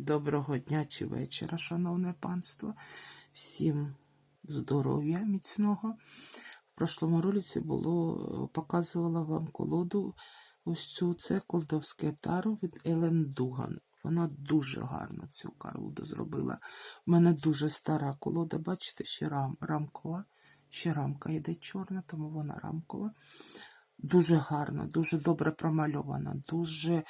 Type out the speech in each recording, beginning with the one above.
Доброго дня чи вечора, шановне панство. Всім здоров'я міцного. В прошлому ролиці було, показувала вам колоду ось цю. Це колдовське таро від Елен Дуган. Вона дуже гарно цю колоду зробила. У мене дуже стара колода, бачите, ще рам, рамкова. Ще рамка йде чорна, тому вона рамкова. Дуже гарна, дуже добре промальована, дуже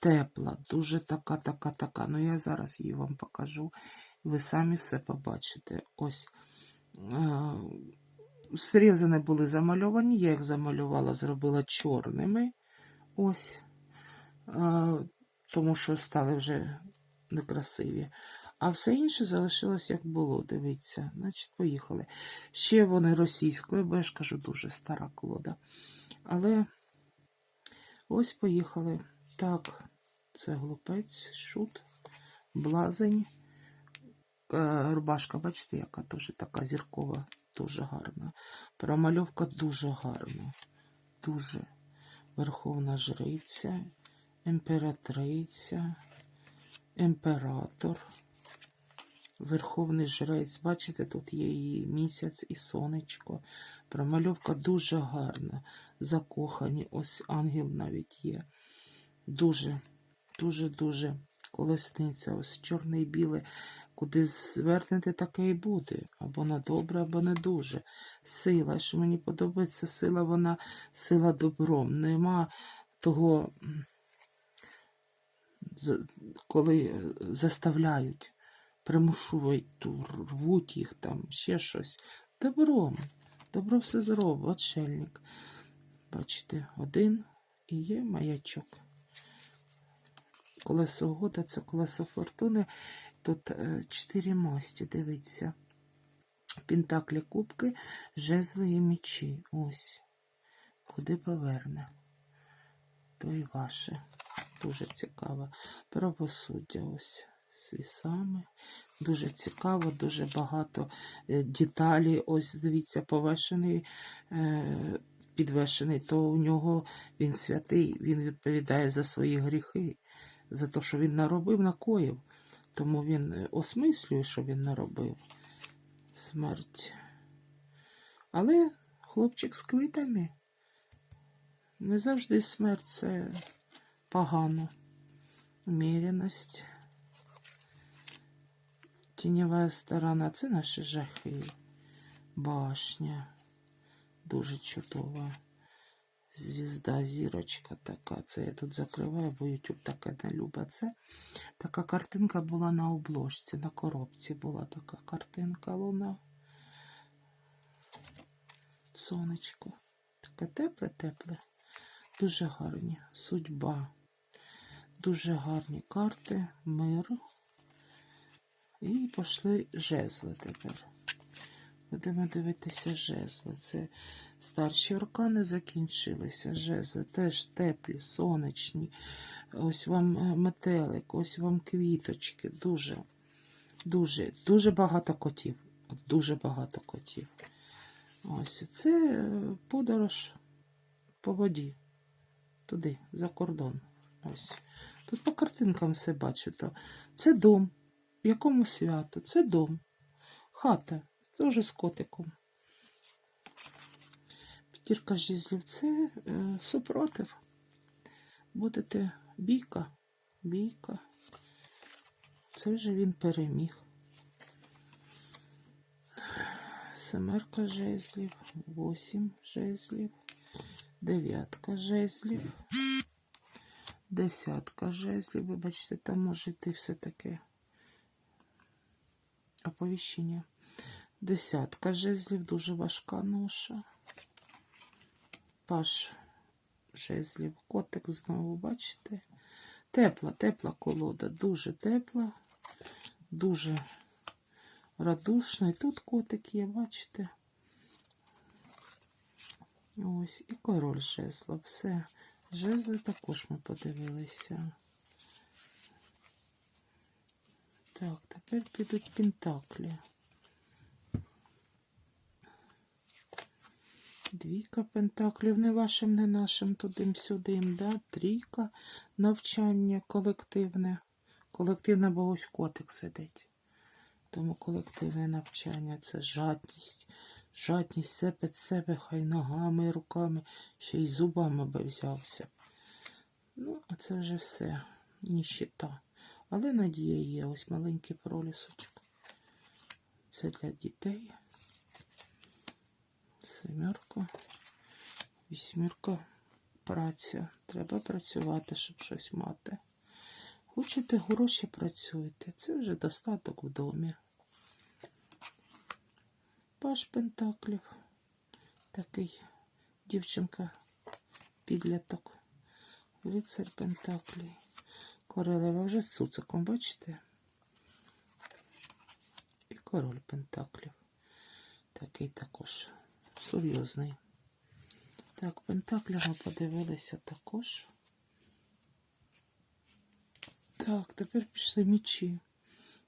тепла, дуже така, така, така. Ну, я зараз її вам покажу. Ви самі все побачите. Ось е, срізани були замальовані. Я їх замалювала, зробила чорними. Ось. Е, тому що стали вже некрасиві. А все інше залишилось як було. Дивіться. Значить, поїхали. Ще вони російською, бо я ж кажу, дуже стара колода. Але ось поїхали. Так, це глупець, шут, блазень. Е, Рубашка, бачите, яка теж така зіркова, дуже гарна. Промальовка дуже гарна. Дуже. Верховна жриця, імператриця, імператор. Верховний жрець, бачите, тут є і місяць, і сонечко. Промальовка дуже гарна. Закохані. Ось ангел навіть є. Дуже, дуже, дуже колесниця. Ось чорне і біле. Куди звернете, таке і буде. Або на добре, або не дуже. Сила. Що мені подобається сила, вона сила добром. Нема того, коли е, заставляють примушують, рвуть їх там, ще щось. Добром. Добро все зробить, отшельник. Бачите, один і є маячок. Колесо года це колесо фортуни. Тут е, чотири масті, дивіться. Пентаклі кубки, жезли і мечі. Ось. Куди поверне. То і ваше. Дуже цікаво. Правосуддя ось вісами. Дуже цікаво, дуже багато е, деталей. Ось дивіться, повешений, е, підвешений, то у нього він святий, він відповідає за свої гріхи, за те, що він наробив, накоїв. Тому він е, осмислює, що він наробив. Смерть. Але хлопчик з квітами. Не завжди смерть це погано. Уміряність. Тіньова сторона це наші жахи. Башня. Дуже чудова. Звізда, зірочка така. Це я тут закриваю, бо YouTube таке не любить. Це така картинка була на обложці, на коробці була така картинка луна. Сонечко. Таке тепле-тепле. Дуже гарні. Судьба. Дуже гарні карти, мир. І пішли жезли тепер. Будемо дивитися жезли. Це старші аркани закінчилися. Жезли теж теплі, сонячні. Ось вам е, метелик, ось вам квіточки. Дуже, дуже, дуже багато котів. Дуже багато котів. Ось це е, подорож по воді. Туди, за кордон. Ось. Тут по картинкам все бачите. Це дом. В якому свято? Це дом. Хата. Це вже з котиком. П'ятірка жізлів це е, супротив. Будете бійка. Бійка. Це вже він переміг. Семерка жезлів, восім жезлів, дев'ятка жезлів, десятка жезлів. Ви бачите, там може йти все таке оповіщення. Десятка жезлів, дуже важка ноша. Паш жезлів, котик знову, бачите? Тепла, тепла колода, дуже тепла, дуже радушна. І тут котик є, бачите? Ось, і король жезла. Все. Жезли також ми подивилися. Так, тепер підуть пентаклі. Двійка пентаклів, не вашим, не нашим, тудим-сюдим, да? Трійка навчання колективне. колективне бо ось котик сидить. Тому колективне навчання це жадність. Жадність все під себе, хай ногами, руками, ще й зубами би взявся. Ну, а це вже все. Ніщита. Але надія є. Ось маленький пролісочок. Це для дітей. Семерка. Вісьмірка. Праця. Треба працювати, щоб щось мати. Хочете гроші працюйте. Це вже достаток в домі. Паш Пентаклів. Такий дівчинка, підліток. Лицар Пентаклій. Королева вже з цуциком, бачите? І король Пентаклів. Такий також серйозний. Так, Пентаклів ми подивилися також. Так, тепер пішли мечі.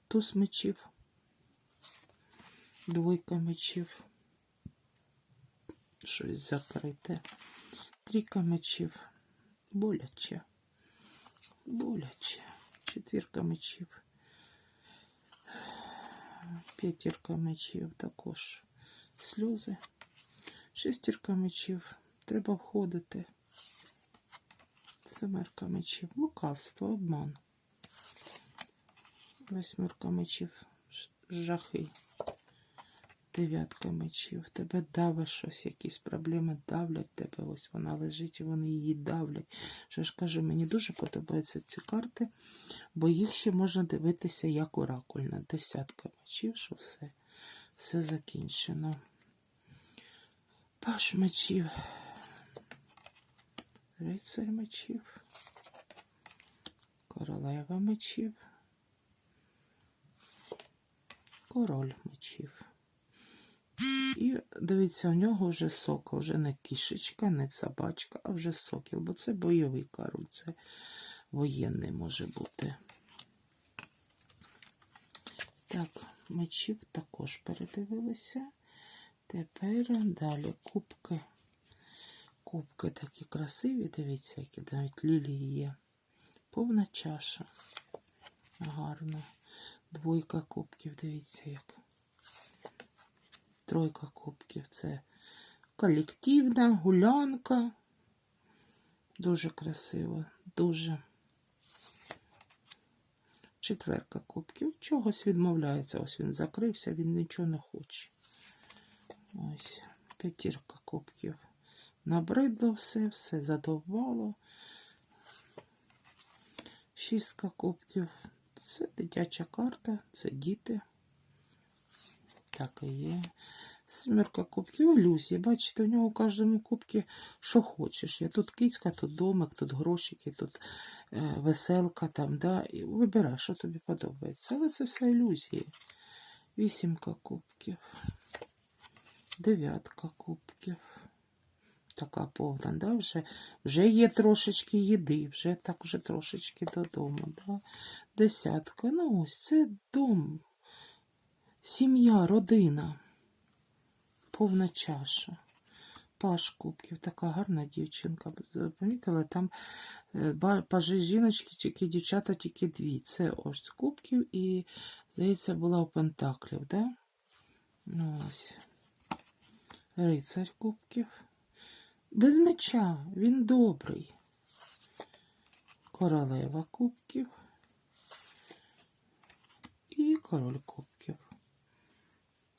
Туз мечів. Двойка мечів. Щось закрите. Трійка мечів. Боляче. Боляче. Четвірка мечів. П'ятірка мечів також. Сльози. Шестірка мечів. Треба входити. Семерка мечів. Лукавство, обман. Восьмерка мечів. Жахи. Дев'ятка мечів. Тебе давить щось, якісь проблеми давлять тебе. Ось вона лежить, і вони її давлять. Що ж кажу, мені дуже подобаються ці карти, бо їх ще можна дивитися як оракульна. Десятка мечів, що все, все закінчено. Паш мечів. Рицарь мечів. Королева мечів. Король мечів. І дивіться, у нього вже сокол, вже не кішечка, не собачка, а вже сокіл, бо це бойовий король, це воєнний може бути. Так, мечів також передивилися. Тепер далі кубки. Кубки такі красиві, дивіться, які навіть лілії є. Повна чаша. Гарно. Двойка кубків, дивіться як. Тройка кубків. Це колективна гулянка. Дуже красиво, дуже. Четверка кубків. Чогось відмовляється. Ось він закрився, він нічого не хоче. Ось п'ятірка кубків. Набридло все, все задовбало. Шістка кубків. Це дитяча карта, це діти. Так і є. Семерка кубків, ілюзії. Бачите, в нього в кожному кубці що хочеш. Є тут кицька, тут домик, тут грошики, тут е, веселка там, да. І вибирай, що тобі подобається. Але це все ілюзії. Вісімка кубків. Дев'ятка кубків. Така повна, да? вже, вже є трошечки їди, вже так вже трошечки додому. Да? Десятка. Ну ось це дом, сім'я, родина, повна чаша. Паш кубків, така гарна дівчинка. Помітили, там е, пажі жіночки, тільки дівчата, тільки дві. Це ось кубків і, здається, була у Пентаклів, да? Ну ось. Рицарь кубків. Без меча, він добрий. Королева кубків. І король кубків.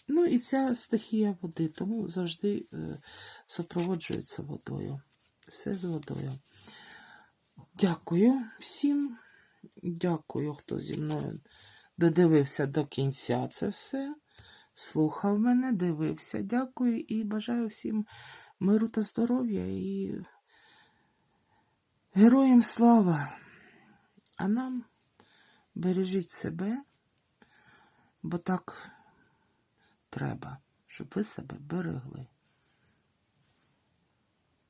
Ну і ця стихія води, тому завжди е, супроводжується водою. Все з водою. Дякую всім. Дякую, хто зі мною додивився до кінця це все. Слухав мене, дивився. Дякую і бажаю всім миру та здоров'я і героям слава. А нам бережіть себе, бо так треба, щоб ви себе берегли.